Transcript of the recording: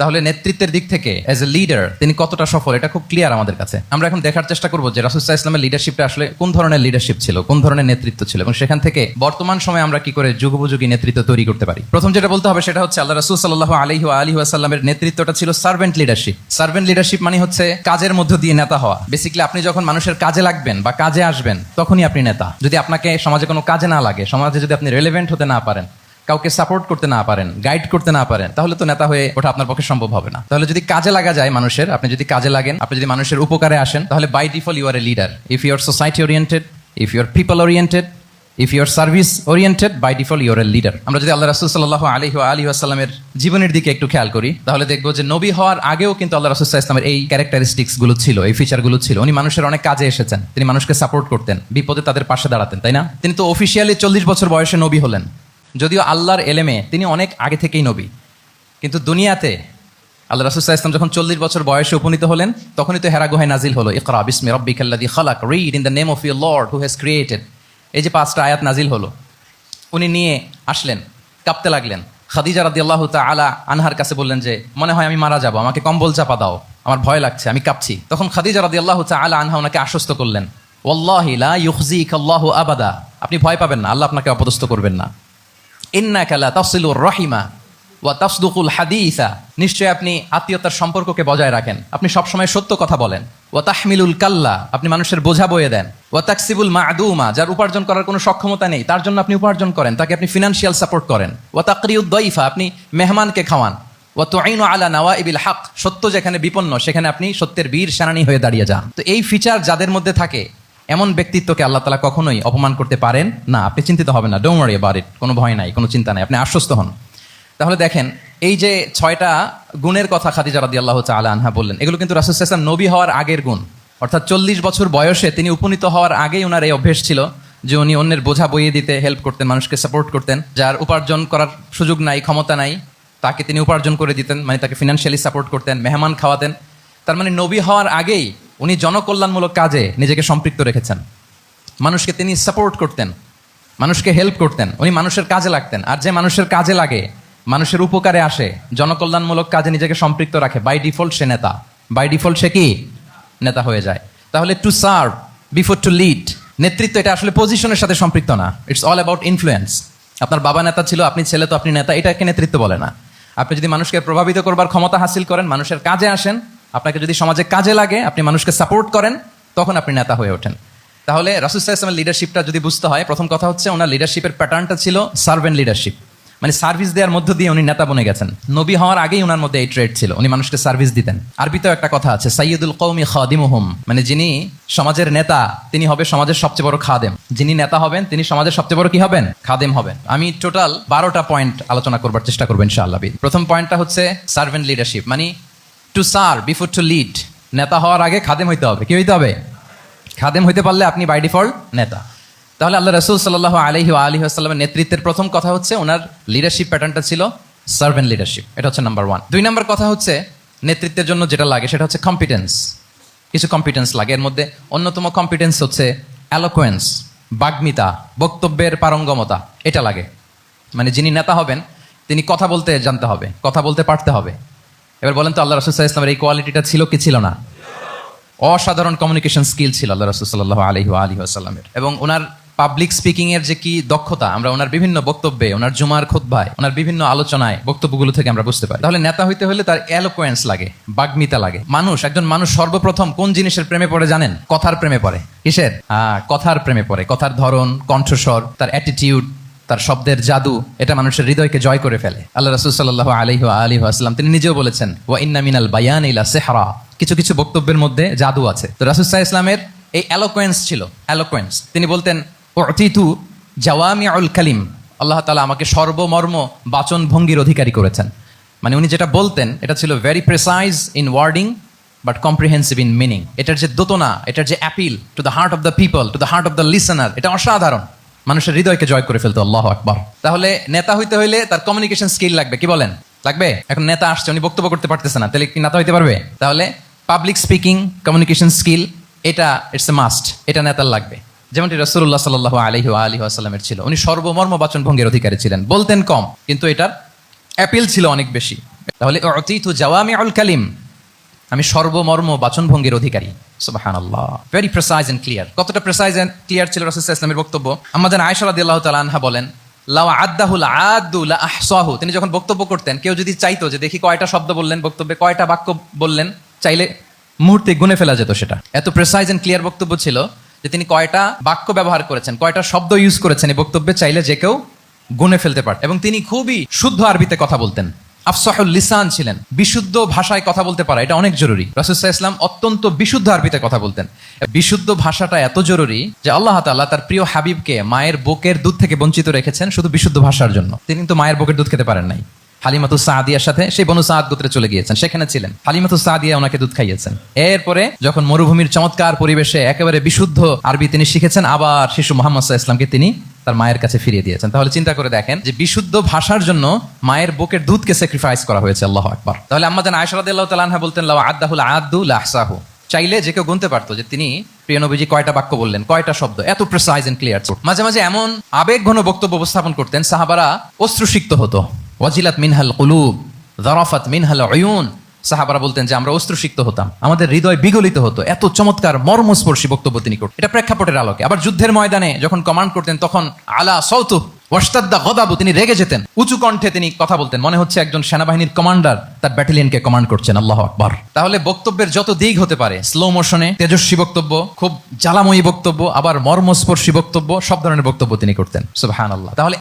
তাহলে নেতৃত্বের দিক থেকে এজ এ লিডার তিনি কতটা সফল, এটা খুব ক্লিয়ার আমাদের কাছে। আমরা এখন দেখার চেষ্টা করব যে রাসুসাহ ইসলামের লিডারশিপটা আসলে কোন ধরনের লিডারশিপ ছিল, কোন ধরনের নেতৃত্ব ছিল, এবং সেখান থেকে বর্তমান সময়ে আমরা কি করে যুগোপযোগী নেতৃত্ব তৈরি করতে পারি। প্রথম যেটা বলতে হবে সেটা হচ্ছে আল্লাহ রাসুল সাল্লাহ আলহি আলী আসাল্লামের নেতৃত্বটা ছিল সার্ভেন্ট লিডারশিপ সার্ভেন্ট লিডারশিপ মানে হচ্ছে কাজের মধ্য দিয়ে নেতা হওয়া। বেসিক্যালি আপনি যখন মানুষের কাজে লাগবেন বা কাজে আসবেন, তখনই আপনি নেতা। যদি আপনাকে সমাজে কোনো কাজে না লাগে, সমাজে যদি আপনি রেলেভেন্ট হতে না পারেন কাউকে সাপোর্ট করতে না পারেন গাইড করতে না পারেন, তাহলে তো নেতা হয়ে ওঠা আপনার পক্ষে সম্ভব হবে না। তাহলে যদি কাজে লাগা যায় মানুষের, আপনি যদি কাজে লাগেন, আপনি যদি মানুষের উপকারে আসেন, তাহলে by default you are a leader if you are society oriented if you are people oriented if you are service oriented by default you're a leader আমরা যদি আল্লাহ রাসুল সাল্লাহ আলী আলী আসসালামের জীবনের দিকে একটু খেয়াল করি, তাহলে দেখব যে নবী হওয়ার আগেও কিন্তু আল্লাহ রাসুল ইসলামের এই ক্যারেক্টারিস্টিক্সগুলো ছিল, এই ফিচারগুলো ছিল। উনি মানুষের অনেক কাজে এসেছেন, তিনি মানুষকে সাপোর্ট করতেন, বিপদে তাদের পাশে দাঁড়াতেন, তাই না? তিনি তো অফিসিয়ালি চল্লিশ বছর বয়সে নবী হলেন। যদিও আল্লাহর এলেমে তিনি অনেক আগে থেকেই নবী, কিন্তু দুনিয়াতে আল্লাহ রাসুল্লাহ ইসলাম যখন চল্লিশ বছর বয়সে উপনীত হলেন, তখনই তো হেরা গুহায় নাজিল হলো, ইকরা, বিসমি রব্বি কাল্লাদি খালাক read in the name of your lord who has created এই যে পাঁচটা আয়াত নাজিল হলো, উনি নিয়ে আসলেন, কাঁপতে লাগলেন। খাদিজা রাদি আল্লাহ আলা আনহার কাছে বললেন যে, মনে হয় আমি মারা যাব, আমাকে কম্বল চাপা দাও, আমার ভয় লাগছে, আমি কাঁপছি। তখন খাদিজা রাদি আল্লাহ আলা আনহা ওনাকে আশ্বস্ত করলেন ওল্লাহি লা ইউখজিক আল্লাহু আবাদা। আপনি ভয় পাবেন না, আল্লাহ আপনাকে অপদস্থ করবেন না। ইন্নাকা লা তাসিলুর রহিমা ওয়া তাসদুকুল হাদিসা। নিশ্চয়ই আপনি আত্মীয়তার সম্পর্ককে বজায় রাখেন। আপনি সবসময় সত্য কথা বলেন। ওয়া তাহমিলুল কাল্লা, আপনি মানুষের বোঝা বয়ে দেন। ওয়া তাকসিবুল মাদুমা, যার উপার্জন করার কোনো সক্ষমতা নেই, তার জন্য আপনি উপার্জন করেন, তাকে আপনি ফিনান্সিয়াল সাপোর্ট করেন। ওয়া তাকরিউদ আপনি মেহমানকে খাওয়ান। ওয়া তুআইনু আলা নওয়াইবিল হক, সত্য যেখানে বিপন্ন, সেখানে আপনি সত্যের বীর সেনানী হয়ে দাঁড়িয়ে যান। তো এই ফিচার যাদের মধ্যে থাকে এমন ব্যক্তিত্বকে আল্লাহ তালা কখনোই অপমান করতে পারেন না। আপনি চিন্তিত হবেন না। ডোমারি বাড়ির কোনো ভয় নাই, কোনো চিন্তা নাই। আপনি আশ্বস্ত হন। তাহলে দেখেন, এই যে ছয়টা গুণের কথা খাদিজা রাদি আল্লাহ তালা আনহা বললেন, এগুলো কিন্তু রাসুল নবী হওয়ার আগের গুণ। অর্থাৎ চল্লিশ বছর বয়সে তিনি উপনীত হওয়ার আগেই ওনার এই অভ্যেস ছিল যে উনি অন্যের বোঝা বইয়ে দিতে হেল্প করতেন, মানুষকে সাপোর্ট করতেন, যার উপার্জন করার সুযোগ নাই, ক্ষমতা নাই, তাকে তিনি উপার্জন করে দিতেন মানে তাকে ফিনান্সিয়ালি সাপোর্ট করতেন, মেহমান খাওয়াতেন। তার মানে নবী হওয়ার আগেই উনি জনকল্যাণমূলক কাজে নিজেকে সম্পৃক্ত রেখেছেন। মানুষকে তিনি সাপোর্ট করতেন, মানুষকে হেল্প করতেন, উনি মানুষের কাজে লাগতেন। আর যে মানুষের কাজে লাগে, মানুষের উপকারে আসে, জনকল্যাণমূলক কাজে নিজেকে সম্পৃক্ত রাখে। বাই ডিফল্ট সে নেতা। বাই ডিফল্ট সে কি? নেতা হয়ে যায়। তাহলে to serve before to lead নেতৃত্ব এটা আসলে পজিশনের সাথে সম্পৃক্ত না। ইটস অল অ্যাবাউট ইনফ্লুয়েন্স আপনার বাবা নেতা ছিল, আপনি ছেলে তো আপনি নেতা, এটাকে নেতৃত্ব বলে না। আপনি যদি মানুষকে প্রভাবিত করবার ক্ষমতা হাসিল করেন, মানুষের কাজে আসেন আপনাকে যদি সমাজে কাজে লাগে, আপনি মানুষকে সাপোর্ট করেন, তখন আপনি নেতা হয়ে ওঠেন। তাহলে রাসুসাহ ইসলামের লিডারশিপটা যদি বুঝতে হয়, প্রথম কথা হচ্ছে ওনার লিডারশিপের প্যাটার্নটা ছিল সার্ভেন্ট লিডারশিপ মানে সার্ভিস দেওয়ার মধ্য দিয়ে উনি নেতা বনে গেছেন। নবী হওয়ার আগেই ওনার মধ্যে এই ট্রেড ছিল, উনি মানুষকে সার্ভিস দিতেন। আরবিতেও একটা কথা আছে সাইয়দুল কৌমি খাদিম খাদিমুহুম মানে যিনি সমাজের নেতা, তিনি হবে সমাজের সবচেয়ে বড় খাদেম। যিনি নেতা হবেন, তিনি সমাজের সবচেয়ে বড় কি হবেন? খাদেম হবেন। আমি টোটাল বারোটা পয়েন্ট আলোচনা করবার চেষ্টা করব ইনশাআল্লাহ। প্রথম পয়েন্টটা হচ্ছে সার্ভেন্ট লিডারশিপ মানে to serve before to lead নেতা হওয়ার আগে খাদেম হইতে হবে। কি হইতে হবে? খাদেম হইতে পারলে আপনি বাই ডিফল্ট নেতা। তাহলে আল্লাহ রসুল সাল্লাহ আলহি আলহি আসসালামের নেতৃত্বের প্রথম কথা হচ্ছে ওনার লিডারশিপ প্যাটার্নটা ছিল সার্ভেন্ট লিডারশিপ এটা হচ্ছে নাম্বার ওয়ান দুই নাম্বার কথা হচ্ছে নেতৃত্বের জন্য যেটা লাগে সেটা হচ্ছে কম্পিটেন্স কিছু কম্পিটেন্স লাগে। এর মধ্যে অন্যতম কম্পিটেন্স হচ্ছে অ্যালোকোয়েন্স বাগ্মিতা, বক্তব্যের পারঙ্গমতা। এটা লাগে। মানে যিনি নেতা হবেন, তিনি কথা বলতে জানতে হবে, কথা বলতে পারতে হবে। এবার বলেন তো আল্লাহ রসুল ইসলামের এই কোয়ালিটিটা ছিল কি ছিল না? অসাধারণ কমিউনিকেশন স্কিল ছিল আল্লাহ রসুল্লাহ আলহি আলী আসাল্লামের এবং ওনার পাবলিক স্পিকিং এর যে কি দক্ষতা, আমরা ওনার বিভিন্ন বক্তব্যে, ওনার জুমার খোদ্ভায় ওনার বিভিন্ন আলোচনায় বক্তব্যগুলো থেকে আমরা বুঝতে পারি। তাহলে নেতা হইতে হলে তার অ্যালোকোয়েন্স লাগে, বাগ্মিতা লাগে। মানুষ, একজন মানুষ সর্বপ্রথম কোন জিনিসের প্রেমে পড়ে জানেন? কথার প্রেমে পড়ে। কিসের? কথার প্রেমে পড়ে। কথার ধরন, কণ্ঠস্বর, তার অ্যাটিটিউড তার শব্দের জাদু এটা মানুষের হৃদয়কে জয় করে ফেলে। আল্লাহ রসুল সাল্লাহ আলহি আলী আসলাম তিনি নিজেও বলেছেন, ওয়া ইন্না মিনাল বায়ান ইলা সেহরা। কিছু কিছু বক্তব্যের মধ্যে জাদু আছে। তো রাসুসাহ ইসলামের এই অ্যালোকোয়েন্স ছিল অ্যালোকোয়েন্স তিনি বলতেন অতিতু জাওয়ামি আল কালিম। আল্লাহ তালা আমাকে সর্বমর্ম বাচন ভঙ্গির অধিকারী করেছেন। মানে উনি যেটা বলতেন, এটা ছিল very precise in wording but comprehensive in meaning এটার যে দোতনা, এটার যে appeal to the heart of the people to the heart of the listener এটা অসাধারণ। মানুষের হৃদয়কে জয় করে ফেলতো আল্লাহ আকবর। তাহলে নেতা হইতে হইলে তার কমিউনিকেশন স্কিল লাগবে, কি বলেন? লাগবে? এখন নেতা আসছে, উনি বক্তব্য করতে পারতেছে না, তাহলে কি নেতা হইতে পারবে? তাহলে পাবলিক স্পিকিং কমিউনিকেশন স্কিল এটা ইটস এ মাস্ট এটা নেতার লাগবে। যেমনটি রসুল্লাহ সাল্লাহ আলহি আলী আসাল্লামের ছিল। উনি সর্বমর্ম বাচন ভঙ্গের অধিকারী ছিলেন, বলতেন কম, কিন্তু এটার অ্যাপিল ছিল অনেক বেশি। তাহলে অতীতু জাওয়ামি আল কালিম আমি সর্বমর্ম বাচনভঙ্গির অধিকারী। সুবাহান আল্লাহ ভেরি প্রেসাইজ এন্ড ক্লিয়ার কতটা প্রেসাইজ এন্ড ক্লিয়ার ছিল রাসুল ইসলামের বক্তব্য? আমাদের আয়সা রাদিয়াল্লাহু তাআলা আনহা বলেন, লাউ আদাহুল আদু লা আহসাহু তিনি যখন বক্তব্য করতেন, কেউ যদি চাইতো যে দেখি কয়টা শব্দ বললেন, বক্তব্যে কয়টা বাক্য বললেন, চাইলে মুহূর্তে গুনে ফেলা যেত সেটা। এত প্রেসাইজ এন্ড ক্লিয়ার বক্তব্য ছিল যে তিনি কয়টা বাক্য ব্যবহার করেছেন, কয়টা শব্দ ইউজ করেছেন এই বক্তব্যে চাইলে যে কেউ গুনে ফেলতে পারত। এবং তিনি খুবই শুদ্ধ আরবিতে কথা বলতেন। আফসাহুল লিসান ছিলেন। বিশুদ্ধ ভাষায় কথা বলতে পারা, এটা অনেক জরুরি। রাসুসাহ ইসলাম অত্যন্ত বিশুদ্ধ আরবিতে কথা বলতেন। বিশুদ্ধ ভাষাটা এত জরুরি যে আল্লাহ তাল্লাহ তার প্রিয় হাবিবকে মায়ের বুকের দুধ থেকে বঞ্চিত রেখেছেন শুধু বিশুদ্ধ ভাষার জন্য। তিনি কিন্তু মায়ের বুকের দুধ খেতে পারেন নাই। হালিমাতু সাদিয়ার সাথে সেই বনু সাদ গোত্রে চলে গিয়েছেন। সেখানে ছিলেন। হালিমাতু সাদিয়া ওনাকে দুধ খাইয়েছেন। এরপরে যখন মরুভূমির চমৎকার পরিবেশে একেবারে বিশুদ্ধ আরবি তিনি শিখেছেন, আবার শিশু মোহাম্মদ ইসলামকে তিনি তার মায়ের কাছে ফিরিয়ে দিয়েছেন। তাহলে চিন্তা করে দেখেন যে বিশুদ্ধ ভাষার জন্য মায়ের বুকের দুধকে স্যাক্রিফাইস করা হয়েছে, আল্লাহ আকবার। তাহলে আমাদের আয়সা রাদিয়াল্লাহু তাআলা আনহা বলতেন আদাহুল আদু লাহসাহু। চাইলে যে কেউ গুনতে পারতো যে তিনি প্রিয় নবীজি কয়টা বাক্য বললেন, কয়টা শব্দ, এত প্রেসাইজ এন্ড ক্লিয়ার মাঝে মাঝে এমন আবেগ ঘন বক্তব্য উপস্থাপন করতেন, সাহাবারা অশ্রুসিক্ত হতো। ওয়াজিলাত মিনহাল কুলুব জারাফাত মিনহাল অয়ুন সাহাবারা বলতেন যে, আমরা অস্ত্রসিক্ত হতাম, আমাদের হৃদয় বিগলিত হতো, এত চমৎকার মর্মস্পর্শী বক্তব্য তিনি করতেন। এটা প্রেক্ষাপটের আলোকে। আবার যুদ্ধের ময়দানে যখন কমান্ড করতেন, তখন আলা সৌতু ওয়াস্তাদ্দা গদাবু, তিনি রেগে যেতেন। উঁচু কণ্ঠে তিনি কথা বলতেন। মনে হচ্ছে একজন সেনাবাহিনীর কমান্ডার তার ব্যাটালিয়নকে কমান্ড করছেন। আল্লাহ আকবার। তাহলে বক্তব্যের যত দিক হতে পারে স্লো মোশনে তেজস্বী বক্তব্য, খুব জ্বালাময়ী বক্তব্য, আবার মর্মস্পর্শী বক্তব্য, সব ধরনের বক্তব্য তিনি করতেন। সুবহানাল্লাহ। তাহলে